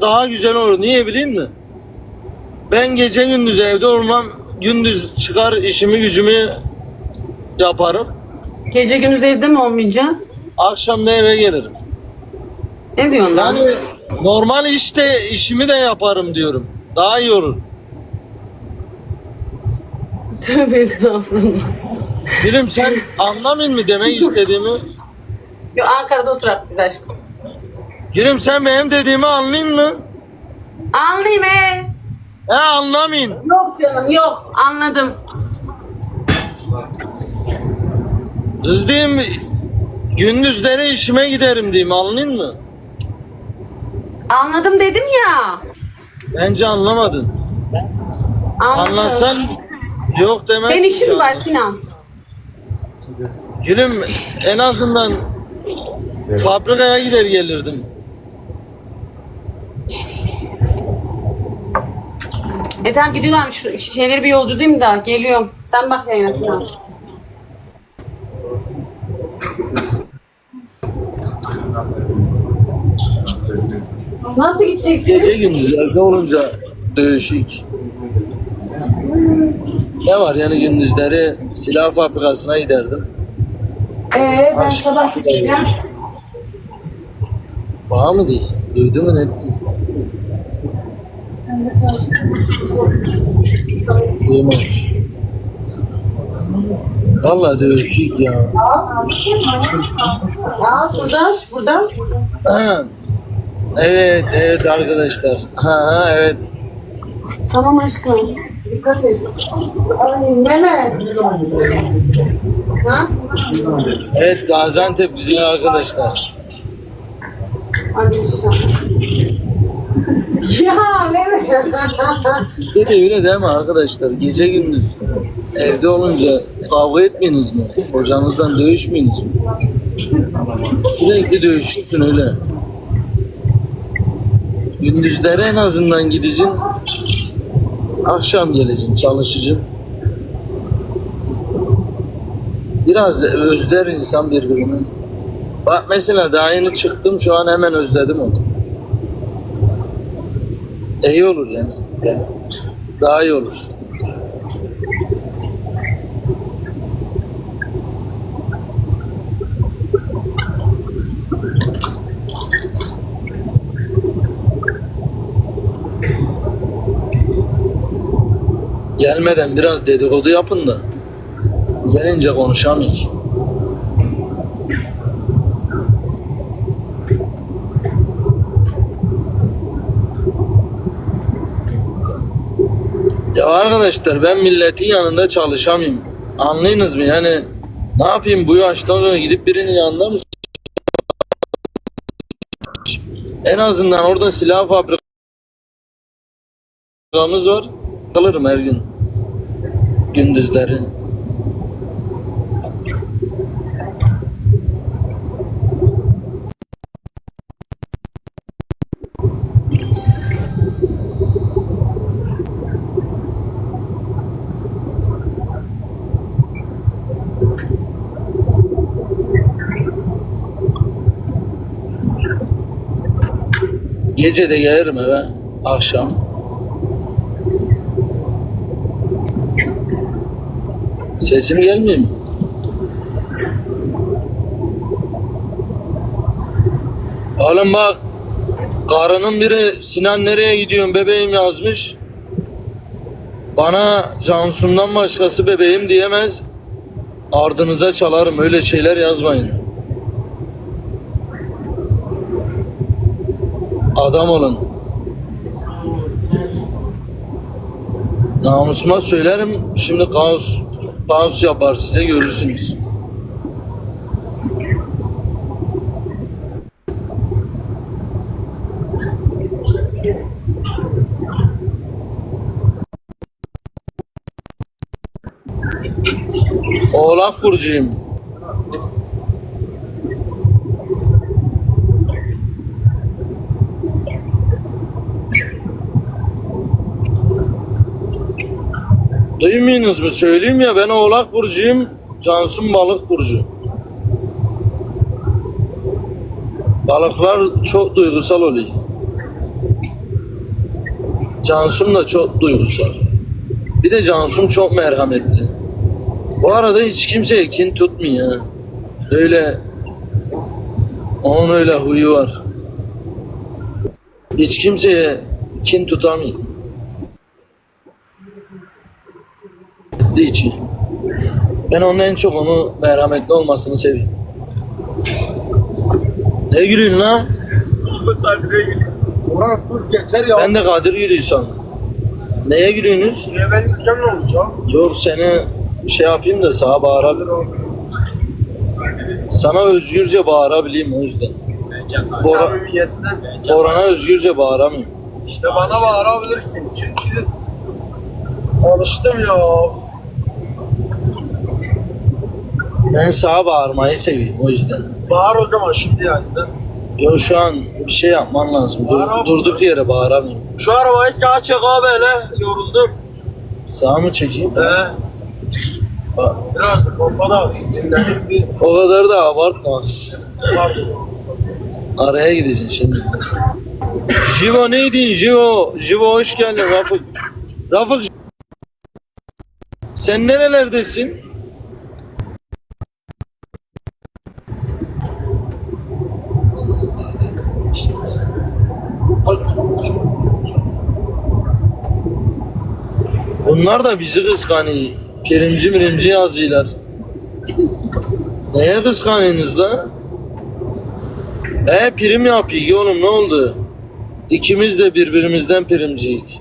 daha güzel olur. Niye bileyim mi? Ben gece gündüz evde olmam. Gündüz çıkar işimi gücümü yaparım. Gece gündüz evde mi olmayacaksın? Akşam da eve gelirim. Ne diyorsun lan? Yani normal işte işimi de yaparım diyorum. Daha iyi olur. Tövbe estağfurullah. Bilim sen anlamayın mı demek istediğimi? Yo, Ankara'da oturak biz aşkım. Gülüm sen benim dediğimi anlayın mı? Anlayayım he. He anlamayın. Yok canım yok anladım. Kız diyeyim gündüzleri işime giderim diyeyim anlayın mı? Anladım dedim ya. Bence anlamadın. Anladım. Anlasan yok demezsin. İşin canım. var Sinan. Gülüm en azından fabrikaya gider gelirdim. E tamam gidiyorum şu şu şeyleri bir yolcudayım da geliyorum. Sen bak yayına Sinan. Nasıl gideceksin? Gece gündüz evde olunca değişik. Ne var yani gündüzleri silah fabrikasına giderdim. Ee ben sabah gideceğim. Bana mı değil? Duydu mu net değil? Duymamış. Vallahi değişik ya. Aa şurada burada. Ha. Evet, evet arkadaşlar. Ha, ha evet. Tamam aşkım. Dikkat et. Ha? Evet Gaziantep güzel arkadaşlar. Hadi ya. Sizde de öyle değil mi arkadaşlar? Gece gündüz evde olunca kavga etmeyiniz mi? Kocanızdan dövüşmeyiniz mi? Sürekli dövüşürsün öyle. Gündüzleri en azından gideceksin. Akşam geleceksin, çalışacaksın. Biraz özler insan birbirini. Bak mesela daha yeni çıktım şu an hemen özledim onu. İyi olur yani. yani. Daha iyi olur. Gelmeden biraz dedikodu yapın da gelince konuşamayız. Ya arkadaşlar ben milletin yanında çalışamayayım. Anlayınız mı? Yani ne yapayım bu yaştan sonra gidip birinin yanında mı? En azından orada silah fabrikamız var. Kalırım her gün. Gündüzleri. Gece de gelirim eve. Akşam. Sesim gelmiyor mu? Oğlum bak. Karının biri Sinan nereye gidiyorsun bebeğim yazmış. Bana Cansu'ndan başkası bebeğim diyemez. Ardınıza çalarım öyle şeyler yazmayın. Adam olun. Namusuma söylerim. Şimdi kaos kaos yapar size görürsünüz. Oğlak burcuyum. Duymuyorsunuz mu? Söyleyeyim ya ben Oğlak Burcu'yum. Cansun Balık Burcu. Balıklar çok duygusal oluyor. Cansum da çok duygusal. Bir de Cansum çok merhametli. Bu arada hiç kimseye kin tutmuyor. Öyle onun öyle huyu var. Hiç kimseye kin tutamıyor. Merhametli için. Ben onun en çok onu merhametli olmasını seviyorum. Ne gülüyorsun lan? Orası yeter ya. Ben de Kadir gülüyor sandım. Neye gülüyorsunuz? Niye ben güzel ne olmuş ya? Yok seni şey yapayım da sağa bağırabilirim. Sana özgürce bağırabileyim o yüzden. Bora. Orhan'a özgürce bağıramıyorum. İşte bana bağırabilirsin çünkü alıştım ya. Ben sağa bağırmayı seviyorum o yüzden. Bağır o zaman şimdi yani. Yok şu an bir şey yapman lazım. Dur, durduk yere bağıramıyorum. Şu arabayı sağa çek abi hele. Yoruldum. Sağa mı çekeyim? He. Bak, Biraz da kafada atayım. Dinledim bir. O kadar da abartma. Pardon. Araya gideceksin şimdi. Jivo neydin Jivo? Jivo hoş geldin Rafık. Rafık sen nerelerdesin? Bunlar da bizi kıskanıyor. Pirimci mirimci yazıyorlar. Neye kıskanıyorsunuz la? E prim yapıyor oğlum ne oldu? İkimiz de birbirimizden primciyiz.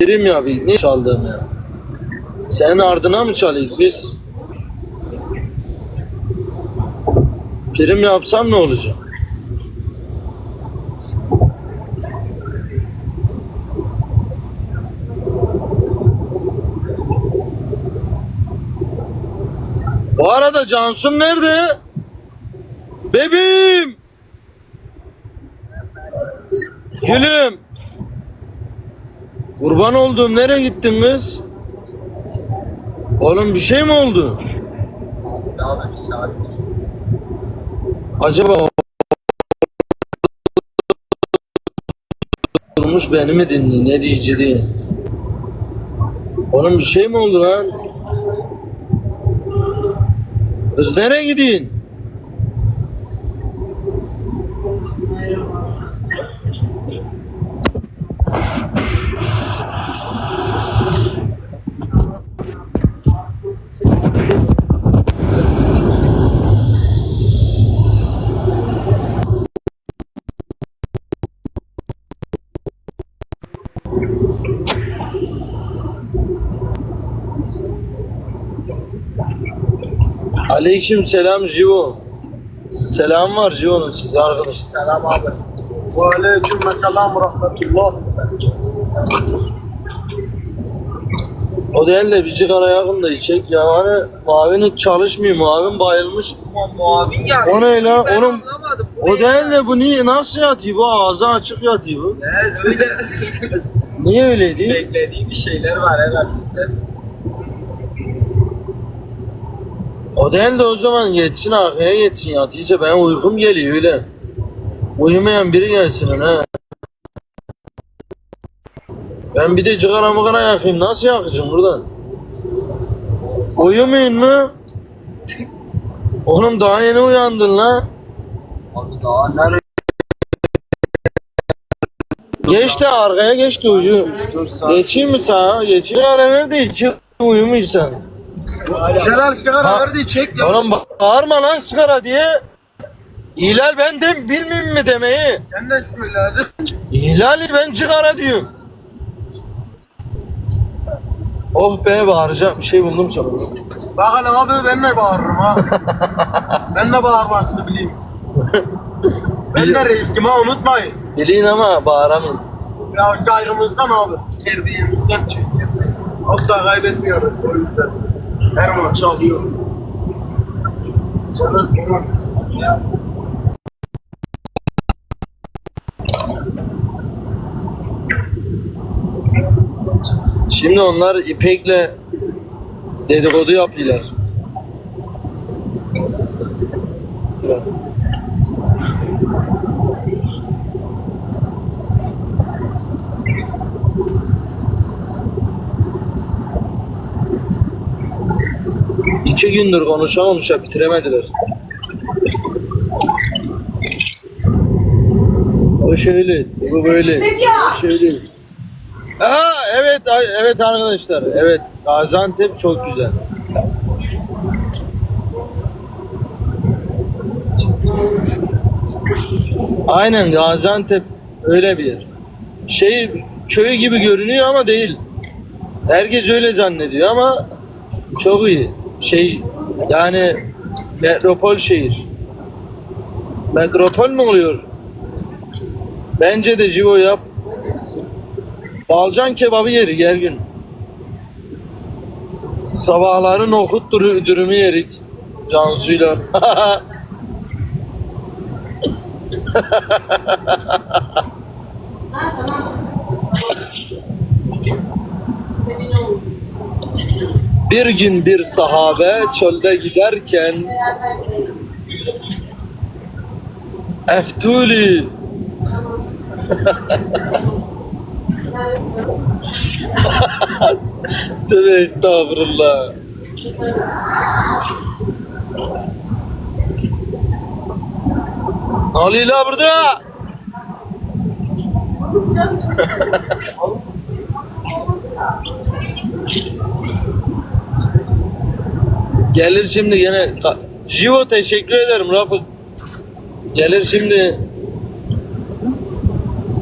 Prim yapıyor. Ne çaldığım ya? Senin ardına mı çalıyız biz? Prim yapsam ne olacak? Bu arada Cansum nerede? Bebeğim. Gülüm. Kurban olduğum nereye gittin kız? Oğlum bir şey mi oldu? Acaba durmuş beni mi dinliyor ne diyeceği diye. Oğlum bir şey mi oldu lan? Kız nereye gidiyorsun? Aleyküm selam Jivo. Selam var Jivo'nun size arkadaşlar. Selam abi. Ve aleyküm selam rahmetullah. O değil de bir sigara yakın da içecek ya. Hani mavinin çalışmıyor. Mavin bayılmış. Ama muavin ya. O ne la? Ben Oğlum anlamadım. Bu o ne değil de bu niye nasıl yatıyor bu? Ağzı açık yatıyor bu. Evet öyle. Niye öyleydi? Beklediği bir şeyler var herhalde. O değil de o zaman geçsin arkaya geçsin yatıysa ben uykum geliyor öyle. Uyumayan biri gelsin ona. Ben bir de cigara mıgara yakayım. Nasıl yakacağım buradan? Uyumayın mu? Oğlum daha yeni uyandın la. Abi daha nerede? Geç de arkaya geç de uyu. Geçeyim mi sağa? Geçeyim. Sigara ver de iç. Uyumuysan. Celal sigara verdi çek ya. Oğlum bağırma lan sigara diye. İhlal ben de bilmeyeyim mi demeyi? Sen de söyledin. İhlali ben sigara diyorum. Oh be bağıracağım bir şey buldum sonunda. Bak hele abi ben de bağırırım ha. ben de bağırmasını bileyim. ben de reisim ha unutmayın. Bilin ama bağıramıyorum. Ya saygımızdan abi. Terbiyemizden çünkü. Asla kaybetmiyoruz o yüzden. Maç alıyoruz. Canım canım. Ya. Şimdi onlar İpek'le dedikodu yapıyorlar. var. İki gündür konuşa konuşa bitiremediler. O şöyle bu böyle. O şöyle. Aa evet evet arkadaşlar. Evet Gaziantep çok güzel. Aynen Gaziantep öyle bir yer. Şey köy gibi görünüyor ama değil. Herkes öyle zannediyor ama çok iyi. Şey yani metropol şehir. Metropol mü oluyor? Bence de Jivo yap. Balcan kebabı yeri her gün. Sabahları nohut dürü- dürümü yerik. Cansu'yla. Ha tamam. Senin olsun. Bir gün bir sahabe çölde giderken Eftuli Tövbe estağfurullah. Ali la burada. Gelir şimdi Ka- Jivo teşekkür ederim Rafık. Gelir şimdi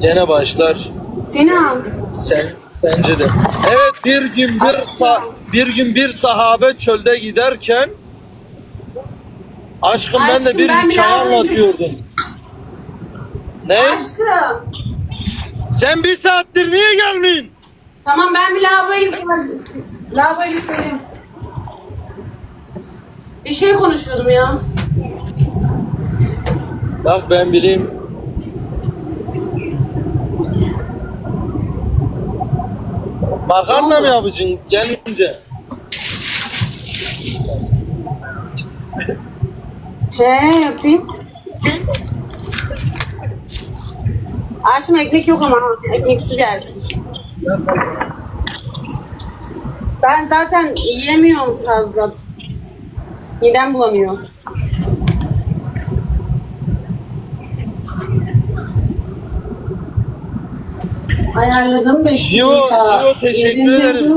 gene başlar. Sinan. Sen sence de. Evet bir gün bir sa- bir gün bir sahabe çölde giderken aşkım ben de Aşkım, bir ben hikaye biraz- anlatıyordum. Ne? Aşkım. Sen bir saattir niye gelmeyin? Tamam ben bir lavaboya gideceğim. Lavaboya gideceğim. Bir şey konuşuyordum ya. Bak ben bileyim. Makarna mı yapacaksın gelince? He yapayım. Aşkım ekmek yok ama ha. Ekmeksiz yersin. Ben zaten yiyemiyorum fazla. Midem bulanıyor. Ayarladım 5 Jivo, Jivo teşekkür ederim.